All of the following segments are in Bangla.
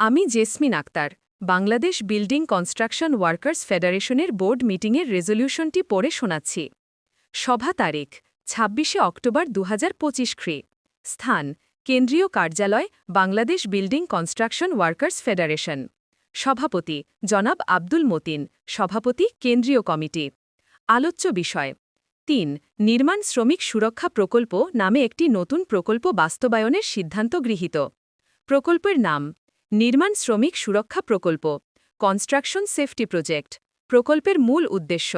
আমি Jesmin Akter, Bangladesh building construction workers ফেডারেশনের বোর্ড মিটিংয়ের রেজলিউশনটি পড়ে শোনাচ্ছি। সভা তারিখ, ছাব্বিশে অক্টোবর দু পঁচিশ খ্রি স্থান, কেন্দ্রীয় কার্যালয়, Bangladesh building construction workers federation. সভাপতি, জনাব আব্দুল মতিন, সভাপতি, কেন্দ্রীয় কমিটি। আলোচ্য বিষয়, তিন, নির্মাণ শ্রমিক সুরক্ষা প্রকল্প নামে একটি নতুন প্রকল্প বাস্তবায়নের সিদ্ধান্ত গৃহীত। প্রকল্পের নাম নির্মাণ শ্রমিক সুরক্ষা প্রকল্প কনস্ট্রাকশন সেফটি প্রজেক্ট প্রকল্পের মূল উদ্দেশ্য,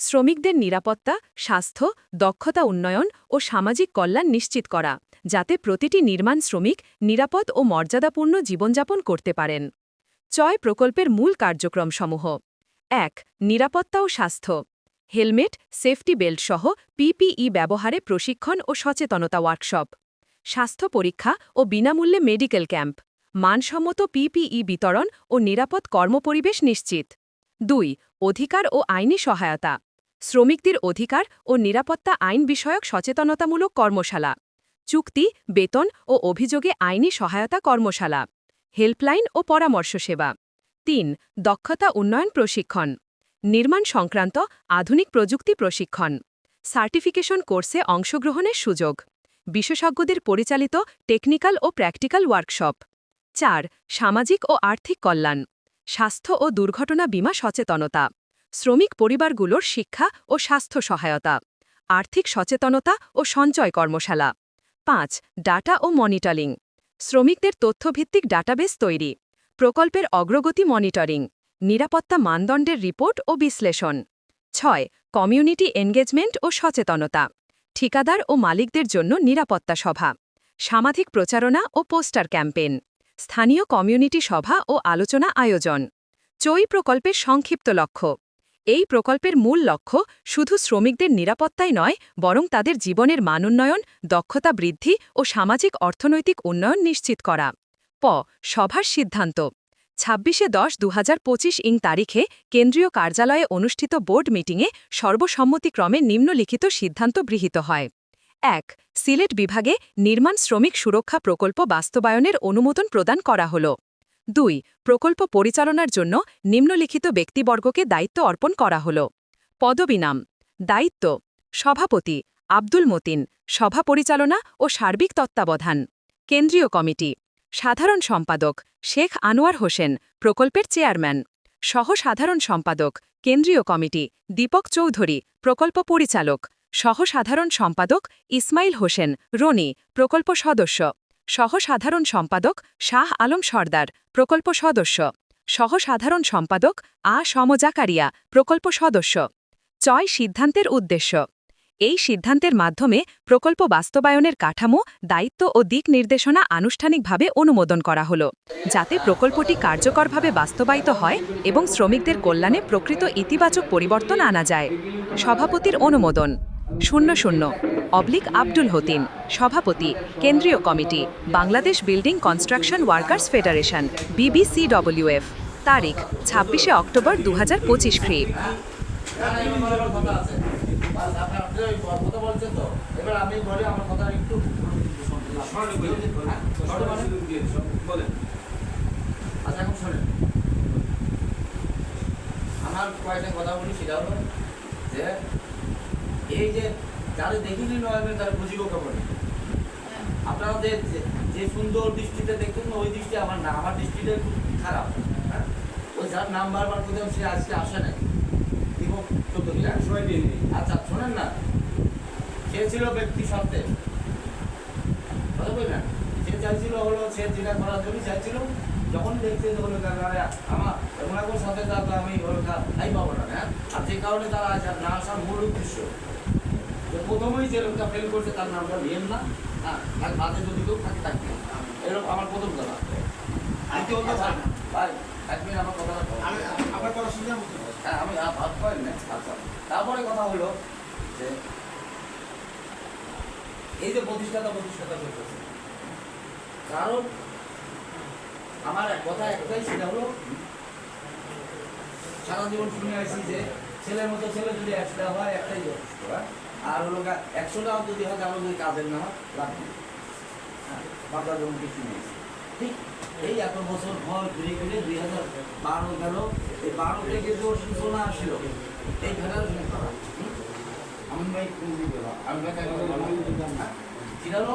শ্রমিকদের নিরাপত্তা, স্বাস্থ্য, দক্ষতা উন্নয়ন ও সামাজিক কল্যাণ নিশ্চিত করা, যাতে প্রতিটি নির্মাণ শ্রমিক নিরাপদ ও মর্যাদাপূর্ণ জীবনযাপন করতে পারেন। চয় প্রকল্পের মূল কার্যক্রমসমূহ। এক, নিরাপত্তা ও স্বাস্থ্য। হেলমেট, সেফটি বেল্ট সহ পিপিই ব্যবহারে প্রশিক্ষণ ও সচেতনতা ওয়ার্কশপ। স্বাস্থ্য পরীক্ষা ও বিনামূল্যে মেডিকেল ক্যাম্প। মানসম্মত পিপিই বিতরণ ও নিরাপদ কর্মপরিবেশ নিশ্চিত। দুই, অধিকার ও আইনি সহায়তা। শ্রমিকদের অধিকার ও নিরাপত্তা আইন বিষয়ক সচেতনতামূলক কর্মশালা। চুক্তি, বেতন ও অভিযোগে আইনি সহায়তা কর্মশালা। হেল্পলাইন ও পরামর্শ সেবা। তিন, দক্ষতা উন্নয়ন প্রশিক্ষণ। নির্মাণ সংক্রান্ত আধুনিক প্রযুক্তি প্রশিক্ষণ। সার্টিফিকেশন কোর্সে অংশগ্রহণের সুযোগ। বিশেষজ্ঞদের পরিচালিত টেকনিক্যাল ও প্র্যাকটিক্যাল ওয়ার্কশপ। চার, সামাজিক ও আর্থিক কল্যাণ, স্বাস্থ্য ও দুর্ঘটনা বীমা সচেতনতা, শ্রমিক পরিবারগুলোর শিক্ষা ও স্বাস্থ্য সহায়তা, আর্থিক সচেতনতা ও সঞ্চয় কর্মশালা, পাঁচ, ডাটা ও মনিটরিং, শ্রমিকদের তথ্যভিত্তিক ডাটাবেস তৈরি, প্রকল্পের অগ্রগতি মনিটরিং, নিরাপত্তা মানদণ্ডের রিপোর্ট ও বিশ্লেষণ, ছয়, কমিউনিটি এনগেজমেন্ট ও সচেতনতা, ঠিকাদার ও মালিকদের জন্য নিরাপত্তা সভা, সামাজিক প্রচারণা ও পোস্টার ক্যাম্পেইন। স্থানীয় কমিউনিটি সভা ও আলোচনা আয়োজন। চই প্রকল্পের সংক্ষিপ্ত লক্ষ্য। এই প্রকল্পের মূল লক্ষ্য শুধু শ্রমিকদের নিরাপত্তাই নয়, বরং তাদের জীবনের মানোন্নয়ন, দক্ষতা বৃদ্ধি ও সামাজিক অর্থনৈতিক উন্নয়ন নিশ্চিত করা। প. সভার সিদ্ধান্ত। ছাব্বিশে দশ দু ইং তারিখে কেন্দ্রীয় কার্যালয়ে অনুষ্ঠিত বোর্ড মিটিংয়ে সর্বসম্মতিক্রমে নিম্নলিখিত সিদ্ধান্ত গৃহীত হয়। এক, সিলেট বিভাগে নির্মাণ শ্রমিক সুরক্ষা প্রকল্প বাস্তবায়নের অনুমোদন প্রদান করা হল। দুই, প্রকল্প পরিচালনার জন্য নিম্নলিখিত ব্যক্তিবর্গকে দায়িত্ব অর্পণ করা হল। পদবিনাম, দায়িত্ব, সভাপতি, আব্দুল মতিন সভা পরিচালনা ও সার্বিক তত্ত্বাবধান। কেন্দ্রীয় কমিটি, সাধারণ সম্পাদক, শেখ আনোয়ার হোসেন, প্রকল্পের চেয়ারম্যান। সহ সাধারণ সম্পাদক, কেন্দ্রীয় কমিটি, দীপক চৌধুরী, প্রকল্প পরিচালক। সহ সাধারণ সম্পাদক ইসমাইল হোসেন, রনি, প্রকল্প সদস্য। সহসাধারণ সম্পাদক শাহ আলম সর্দার, প্রকল্প সদস্য। সহসাধারণ সম্পাদক আ. সমজাকারিয়া, প্রকল্প সদস্য। চয় সিদ্ধান্তের উদ্দেশ্য। এই সিদ্ধান্তের মাধ্যমে প্রকল্প বাস্তবায়নের কাঠামো, দায়িত্ব ও দিক নির্দেশনা আনুষ্ঠানিকভাবে অনুমোদন করা হল। যাতে প্রকল্পটি কার্যকরভাবে বাস্তবায়িত হয় এবং শ্রমিকদের কল্যাণে প্রকৃত ইতিবাচক পরিবর্তন আনা যায়। সভাপতির অনুমোদন। শূন্য শূন্য। অবলিক আব্দুল হতিন সভাপতি, কেন্দ্রীয় committee, Bangladesh building construction workers federation BBC BBCWF. তারিখ, ছাব্বিশে অক্টোবর দু হাজার পঁচিশ খ্রি আমার আচ্ছা কয়েকটা কথা বলি, সেটা হলো যে এই যে যারা দেখিনি নয় তারা বুঝিব কেমন আপনারা যে সুন্দর দৃষ্টিতে দেখতেন না ওই দৃষ্টি আমার না। আমার দৃষ্টিটা একটু খারাপ হ্যাঁ? ওই যার নাম বারবার কোথাও সে আজকে আসে নাই। দিব হ্যাঁ? আচ্ছা শোনেন না। সে ছিল ব্যক্তি সত্ত্বে। কথা বললেন সে চাইছিল হলো সে যেটা করার জন্য চাইছিল যখন দেখছে যে হলো কাকারে আমার ওনাদের সাথে তার আমি তাই পাবো না হ্যাঁ? আর যে কারণে তারা আর না আসার মূল উদ্দেশ্য। যে প্রথমেই যে লোকটা ফেল করছে তার নামটা নিয়েন না। হ্যাঁ বাদে যদি কেউ থাকে থাকবে এরকম আমার প্রথম কথা। দ্বিতীয়ত ভাই ভাই এক মিনিট আমার কথাটা বলো। হ্যাঁ আমি ভাব করেন না আচ্ছা তারপরে কথা হলো যে এই যে প্রতিষ্ঠাতা প্রতিষ্ঠাতা করতেছে কারণ আমার কথা একটাই সেটা হলো, সারা শুনে আসছি যে ছেলের মতো ছেলে যদি একশোটা হয়, একটাই হ্যাঁ? আর হলো একশোটাও যদি হয়, তাহলে যদি কাজের না হয় হ্যাঁ বাবার জন্য কিছু নেই ঠিক এই এত বছর পর ঘুরে ঘুরে দুই হাজার বারো গেল এই বারো থেকে যে সূচনা আসছিল এই ফেডারেশন করা আমি ভাই আমি ভাই হ্যাঁ? চিনালো?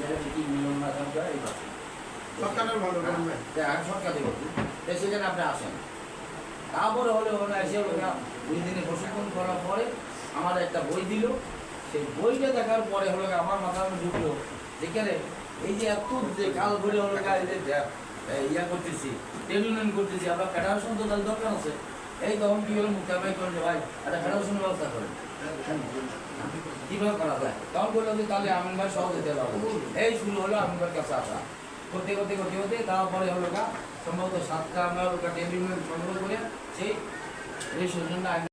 হ্যাঁ। এটা নিয়ম না থাকবে এই কথা সরকারের ভালো করেন ভাই আমি সরকার সেখানে আপনি আসেন। তারপরে হলে হলো এসে গা দুই দিনে প্রশিক্ষণ করার পরে আমার একটা বই দিল। সেই বইটা দেখার পরে হলো আমার মাথার মধ্যে ঢুকলো যেখানে এই যে এত যে কাল ঘুরে হলো ইয়া করতেছি ট্রেনিং করতেছি আমরা ফেডারেশন তো তাহলে দরকার আছে। এই তখন কি হলো মুক্তাবাই করেন ভাই একটা ফেডারেশনের ব্যবস্থা করেন। কীভাবে করা যায়? তখন বলল যে, তাহলে আমিন ভাই সহজ দিতে পারব। এই শুরু হলো আমিন ভাইয়ের কাছে আসা। করতে করতে করতে করতে তারপরে হলো সম্ভবত সাতটা আমরা টেবিল সংগ্রহ করে সেই রেশনের